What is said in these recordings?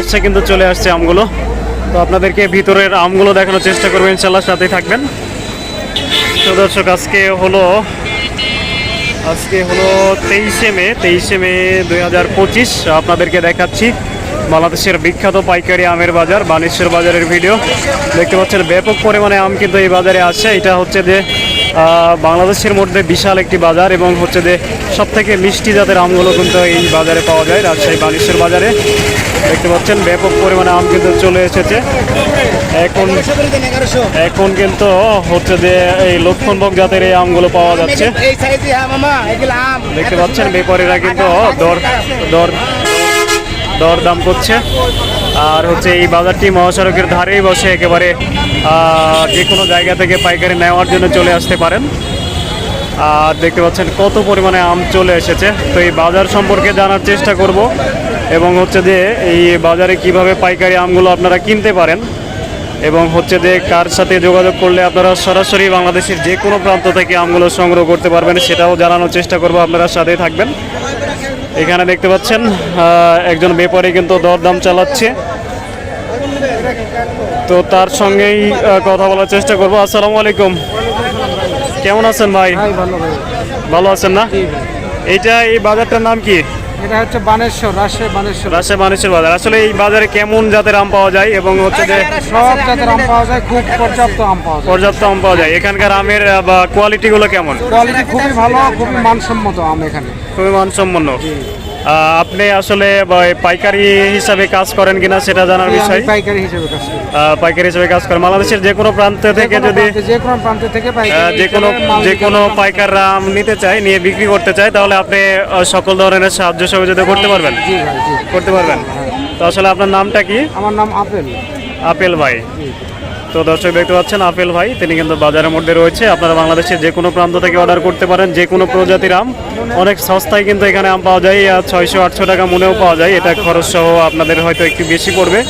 বাচ্চা কিন্তু চলে আসছে আমগুলো। তো আপনাদেরকে ভিতরের আমগুলো দেখানোর চেষ্টা করব ইনশাল্লাহ সাথেই থাকবেন। তো দর্শক, আজকে হলো আজকে হলো তেইশে মে তেইশে মে দুই হাজার পঁচিশ। আপনাদেরকে দেখাচ্ছি বাংলাদেশের বিখ্যাত পাইকারি আমের বাজার বানেশ্বর বাজারের ভিডিও। দেখতে পাচ্ছেন, ব্যাপক পরিমাণে আম কিন্তু এই বাজারে আসে। এটা হচ্ছে যে বাংলাদেশের মধ্যে বিশাল একটি বাজার এবং হচ্ছে যে সব থেকে মিষ্টি জাতের আমগুলো কিন্তু এই বাজারে পাওয়া যায়, রাজশাহী বানেশ্বর বাজারে। দেখতে পাচ্ছেন ব্যাপক পরিমাণে আম কিন্তু চলে এসেছে। এখন এখন কিন্তু হচ্ছে যে এই লক্ষণভোগ জাতের এই আমগুলো পাওয়া যাচ্ছে। দেখতে পাচ্ছেন ব্যাপারীরা কিন্তু দর দর দর দাম করছে। আর হচ্ছে এই বাজারটি মহাসড়কের ধারেই বসে একেবারে যে কোনো জায়গা থেকে পাইকারি নেওয়ার জন্য চলে আসতে পারেন। আর দেখতে পাচ্ছেন কত পরিমাণে আম চলে এসেছে। তো এই বাজার সম্পর্কে জানার চেষ্টা করব এবং হচ্ছে যে এই বাজারে কীভাবে পাইকারি আমগুলো আপনারা কিনতে পারেন এবং হচ্ছে যে কার সাথে যোগাযোগ করলে আপনারা সরাসরি বাংলাদেশের যে কোনো প্রান্ত থেকে আমগুলো সংগ্রহ করতে পারবেন, সেটাও জানানোর চেষ্টা করব। আপনারা সাথেই থাকবেন। এখানে দেখতে পাচ্ছেন একজন ব্যাপারী কিন্তু দরদাম চালাচ্ছে। তো তার সঙ্গেই কথা বলার চেষ্টা করব। আসসালামু আলাইকুম। কেমন আছেন ভাই? ভালো আছেন না? এইটা এই বাজারটার নাম কি? এটা হচ্ছে বানেশ্বর রাজশাহী বানেশ্বর। রাজশাহী মানুষের বাজার। আসলে এই বাজারে কেমন জাতের আম পাওয়া যায় এবং হচ্ছে যে সব জাতের আম পাওয়া যায় খুব পর্যাপ্ত আম পাওয়া যায়। পর্যাপ্ত আম পাওয়া যায়। এখানকার আমের কোয়ালিটিগুলো কেমন? কোয়ালিটি খুবই ভালো খুবই মানসম্মত আম এখানে। খুবই আহ, আপনি আসলে পাইকারি হিসাবে কাজ করেন কিনা সেটা জানার বিষয়। পাইকারি হিসেবে কাজ করি। পাইকারি হিসাবে কাজ করেন। বাংলাদেশের যে কোনো প্রান্ত থেকে যদি যে কোনো প্রান্ত থেকে যে কোনো যে কোনো। পাইকাররা আম নিতে চায় নিয়ে বিক্রি করতে চায় তাহলে আপনি সকল ধরনের সাহায্য সহযোগিতা করতে পারবেন। জি ভাই জি। করতে পারবেন। তো আসলে আপনার নামটা কি? আমার নাম আপেল। আপেল ভাই। তো দর্শক দেখতে পাচ্ছেন আপেল ভাই, তিনি কিন্তু বাজারের মধ্যে রয়েছে। আপনারা বাংলাদেশের যে কোনো প্রান্ত থেকে অর্ডার করতে পারেন যে কোনো প্রজাতির আম। অনেক সস্তায় কিন্তু এখানে আম পাওয়া যায় ছয়শো, আটশো টাকা মনেও পাওয়া যায়। এটা খরচ সহ আপনাদের হয়তো একটু বেশি পড়বে।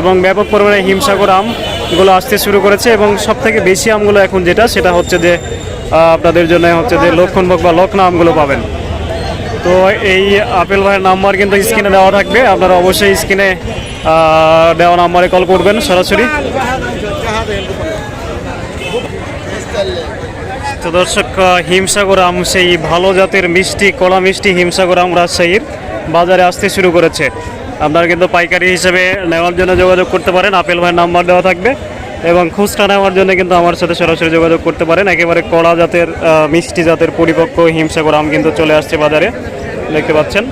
এবং ব্যাপক পরিমাণে হিমসাগর আমগুলো আসতে শুরু করেছে, এবং সব থেকে বেশি আমগুলো এখন যেটা, সেটা হচ্ছে যে আপনাদের জন্য হচ্ছে যে লক্ষণভোগ বা লক্ষণ আমগুলো পাবেন। তো এই আপেল ভাইয়ের নাম্বার কিন্তু স্ক্রিনে দেওয়া থাকবে। আপনারা অবশ্যই স্ক্রিনে দেওয়া নাম্বারে কল করবেন সরাসরি। তো দর্শক হিমসাগর আম সেই ভালো জাতের মিষ্টি, কলা মিষ্টি হিমসাগর আম রাজশাহীর বাজারে আসতে শুরু করেছে। আপনারা কিন্তু পাইকারি হিসেবে নেওয়ার জন্য যোগাযোগ করতে পারেন। আপেল ভাইয়ের নাম্বার দেওয়া থাকবে এবং খুচরা নেওয়ার জন্য কিন্তু আমার সাথে সরাসরি যোগাযোগ করতে পারেন। একেবারে কলা জাতের মিষ্টি জাতের পরিপক্ক হিমসাগর আম কিন্তু চলে আসছে বাজারে। দেখতে পাচ্ছেন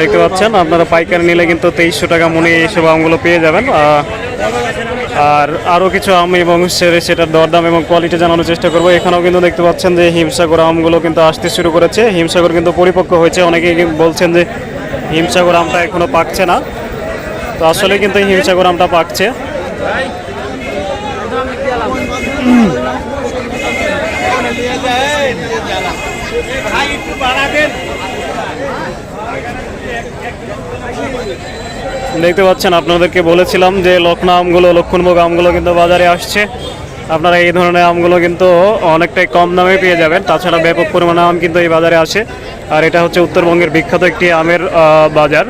দেখতে পাচ্ছেন, আপনারা পাইকারি নিলে কিন্তু তেইশশো টাকা মনে এইসব আমগুলো পেয়ে যাবেন। আর আরও কিছু আম এবং সেটার দরদাম এবং কোয়ালিটি জানানোর চেষ্টা করব। এখানেও কিন্তু দেখতে পাচ্ছেন যে হিমসাগর আমগুলো কিন্তু আসতে শুরু করেছে। হিমসাগর কিন্তু পরিপক্ক হয়েছে। অনেকেই বলছেন যে হিমসাগর আমটা এখনও পাকছে না। তো আসলে কিন্তু হিমসাগর আমটা পাকছে। দেখতে পাচ্ছেন, আপনাদেরকে বলেছিলাম যে লক্ষণ আমগুলো, লক্ষণভোগ আমগুলো কিন্তু বাজারে আসছে। আপনারা এই ধরনের আমগুলো কিন্তু অনেকটাই কম দামে পেয়ে যাবেন। তাছাড়া ব্যাপক পরিমাণে আম কিন্তু এই বাজারে আসে। আর এটা হচ্ছে উত্তরবঙ্গের বিখ্যাত একটি আমের বাজার।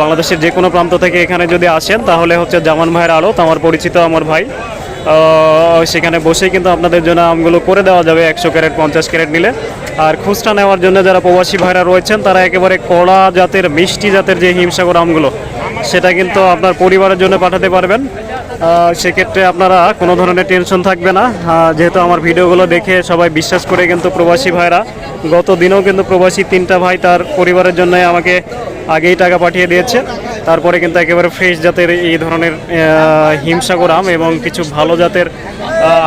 বাংলাদেশের যে কোনো প্রান্ত থেকে এখানে যদি আসেন, তাহলে হচ্ছে জামান ভাইয়ের আড়ত, আমার পরিচিত আমার ভাই। সেখানে বসেই কিন্তু আপনাদের জন্য আমগুলো করে দেওয়া যাবে। একশো ক্যারেট, পঞ্চাশ ক্যারেট নিলে। আর খুচরা নেওয়ার জন্য যারা প্রবাসী ভাইরা রয়েছেন, তারা একেবারে কড়া জাতের, মিষ্টি জাতের যে হিমসাগর আমগুলো, সেটা কিন্তু আপনার পরিবারের জন্য পাঠাতে পারবেন। সেক্ষেত্রে আপনারা কোনো ধরনের টেনশন থাকবে না। যেহেতু আমার ভিডিওগুলো দেখে সবাই বিশ্বাস করে কিন্তু প্রবাসী ভাইরা, গত দিনেও কিন্তু প্রবাসী তিনটা ভাই তার পরিবারের জন্য আমাকে আগেই টাকা পাঠিয়ে দিয়েছে। তারপরে কিন্তু একেবারে ফ্রেশ জাতের এই ধরনের হিমসাগর আম এবং কিছু ভালো জাতের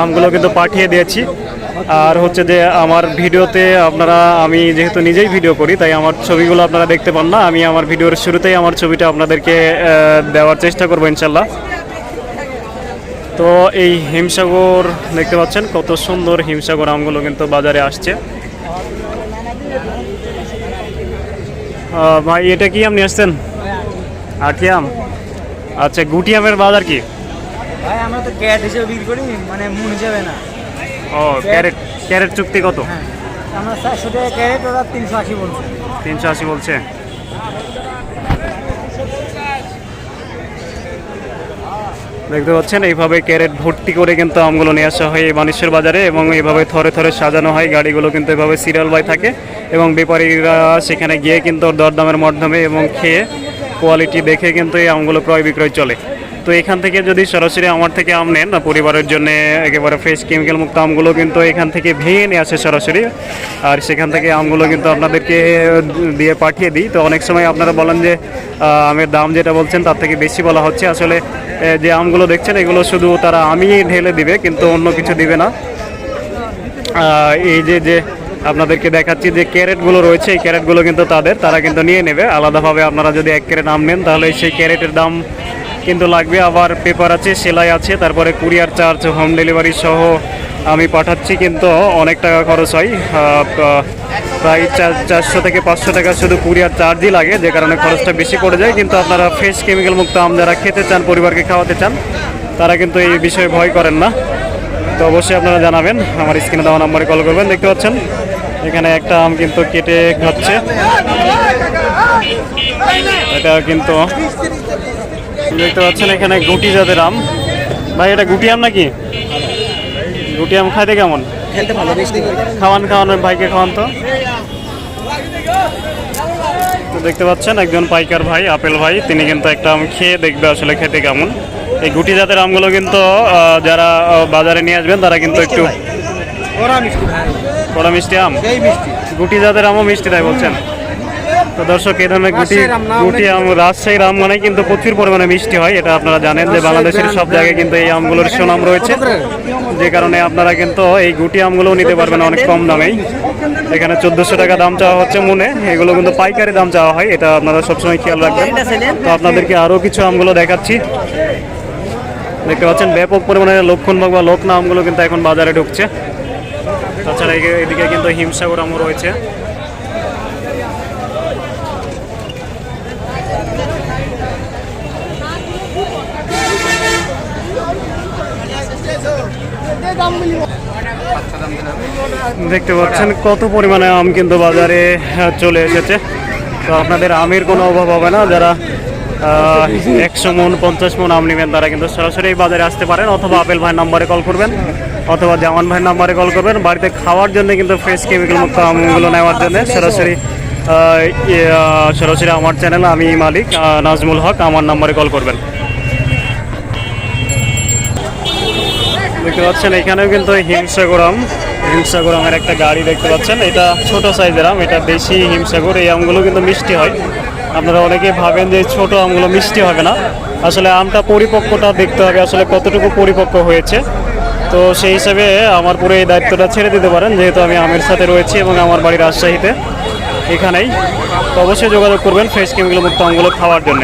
আমগুলো কিন্তু পাঠিয়ে দিয়েছি। আর হচ্ছে যে আমার ভিডিওতে আপনারা, আমি যেহেতু নিজেই ভিডিও করি, তাই আমার ছবিগুলো আপনারা দেখতে পান না। আমি আমার ভিডিওর শুরুতেই আমার ছবিটা আপনাদেরকে দেওয়ার চেষ্টা করব ইনশাল্লাহ। তো এই হিমসাগর দেখতে পাচ্ছেন, কত সুন্দর হিমসাগর আমগুলো কিন্তু বাজারে আসছে। ভাই এটা কি আম নিয়ে আসছেন? আটি আম? আচ্ছা গুটি আমের বাজার কি? ভাই আমরা তো ক্যারেট হিসেবে বিক্রি করি মানে মন হিসেবে না। ও ক্যারেট ক্যারেট চুক্তি কত? হ্যাঁ আমরা চারশো টাকা ক্যারেট ওরা তিনশো আশি বলছে। তিনশো আশি বলছে। দেখতে পাচ্ছেন, এইভাবে ক্যারেট ভর্তি করে কিন্তু আমগুলো নিয়ে আসা হয় এই বানেশ্বর বাজারে এবং এইভাবে থরে থরে সাজানো হয়। গাড়িগুলো কিন্তু এভাবে সিরিয়াল বাই থাকে এবং ব্যাপারীরা সেখানে গিয়ে কিন্তু দরদামের মাধ্যমে এবং খেয়ে কোয়ালিটি দেখে কিন্তু এই আমগুলো ক্রয় বিক্রয় চলে। তো এখান থেকে যদি সরাসরি আমার থেকে আম নেন পরিবারের জন্য একেবারে ফ্রেশ কেমিক্যাল মুক্ত আমগুলো কিন্তু এখান থেকে ভেঙে নিয়ে আসে সরাসরি। আর সেখান থেকে আমগুলো কিন্তু আপনাদেরকে দিয়ে পাঠিয়ে দিই। তো অনেক সময় আপনারা বলেন যে আমের দাম যেটা বলছেন তার থেকে বেশি বলা হচ্ছে। আসলে যে আমগুলো দেখছেন, এগুলো শুধু তারা আমি ঢেলে দিবে, কিন্তু অন্য কিছু দিবে না। এই যে যে আপনাদেরকে দেখাচ্ছি যে ক্যারেটগুলো রয়েছে, এই ক্যারেটগুলো কিন্তু তাদের, তারা কিন্তু নিয়ে নেবে। আলাদাভাবে আপনারা যদি এক ক্যারেট আম নেন, তাহলে সেই ক্যারেটের দাম কিন্তু লাগবে, আবার পেপার আছে, সেলাই আছে, তারপরে কুরিয়ার চার্জ হোম ডেলিভারি সহ আমি পাঠাচ্ছি, কিন্তু অনেক টাকা খরচ হয়। প্রায় চার- চারশো থেকে পাঁচশো টাকা শুধু কুরিয়ার চার্জই লাগে, যে কারণে খরচটা বেশি পড়ে যায়, কিন্তু আপনারা ফ্রেশ কেমিক্যাল মুক্ত আম যারা খেতে চান, পরিবারকে খাওয়াতে চান, তারা কিন্তু এই বিষয়ে ভয় করেন না। তো অবশ্যই আপনারা জানাবেন, আমার স্ক্রিনে দেওয়া নম্বরে কল করবেন, দেখতে পাচ্ছেন? এখানে একটা আম কিন্তু কেটে খাচ্ছে। এটা কিন্তু দেখতে পাচ্ছেন এখানে গুটি জাতের আম। ভাই এটা গুটি আম নাকি? গুটি আম খাইতে কেমন? খেলতে ভালো খাওয়ান খাওয়ান ভাইকে খাওয়ান তো। তো দেখতে পাচ্ছেন একজন পাইকার ভাই আপেল ভাই তিনি কিন্তু একটা আম খেয়ে দেখবে আসলে খেতে কেমন। এই গুটি জাতের আমগুলো কিন্তু যারা বাজারে নিয়ে আসবেন তারা কিন্তু একটু কড়া মিষ্টি আম। মিষ্টি। গুটি জাতের আমও মিষ্টি তাই বলছেন? তো দর্শক এই ধরনের গুটি গুটি আম রাজশাহীর আম মানে কিন্তু প্রচুর পরিমাণে মিষ্টি হয় এটা আপনারা জানেন যে বাংলাদেশের সব জায়গায় কিন্তু এই আমগুলোর সুনাম রয়েছে। যে কারণে আপনারা কিন্তু এই গুটি আমগুলো নিতে পারবেন অনেক কম দামেই। এখানে চোদ্দোশো টাকা দাম চাওয়া হচ্ছে মনে এগুলো কিন্তু পাইকারি দাম চাওয়া হয় এটা আপনারা সবসময় খেয়াল রাখবেন। তো আপনাদেরকে আরও কিছু আমগুলো দেখাচ্ছি। দেখতে পাচ্ছেন ব্যাপক পরিমাণে লক্ষণ লক্ষণবাগ বা লোকনা আমগুলো কিন্তু এখন বাজারে ঢুকছে। তাছাড়া এদিকে- এদিকে কিন্তু হিমসাগর আমও রয়েছে। দেখতে পাচ্ছেন কত পরিমাণে আম কিন্তু বাজারে চলে এসেছে। তো আপনাদের আমের কোনো অভাব হবে না যারা একশো মন পঞ্চাশ মন আম নেবেন তারা কিন্তু সরাসরি এই বাজারে আসতে পারেন অথবা আপেল ভাইয়ের নাম্বারে কল করবেন অথবা জামান ভাইয়ের নাম্বারে কল করবেন। বাড়িতে খাওয়ার জন্য কিন্তু ফ্রেশ কেমিক্যাল মুক্ত আমগুলো নেওয়ার জন্য সরাসরি ইয়ে, সরাসরি আমার চ্যানেল আমি মালিক নাজমুল হক আমার নাম্বারে কল করবেন। দেখতে পাচ্ছেন এখানেও কিন্তু হিমসাগর আম। হিমসাগর আমের একটা গাড়ি দেখতে পাচ্ছেন। এটা ছোট সাইজের আম, এটা দেশি হিমসাগর। এই আমগুলো কিন্তু মিষ্টি হয়। আপনারা অনেকে ভাবেন যে ছোট আমগুলো মিষ্টি হবে না। আসলে আমটা পরিপক্কটা দেখতে হবে, আসলে কতটুকু পরিপক্ক হয়েছে। তো সেই হিসাবে আমার পুরো এই দায়িত্বটা ছেড়ে দিতে পারেন, যেহেতু আমি আমের সাথে রয়েছি এবং আমার বাড়ি রাজশাহীতে এখানেই। অবশ্যই যোগাযোগ করবেন ফ্রেশ কেমিক্যাল মুক্ত আমগুলো খাওয়ার জন্য।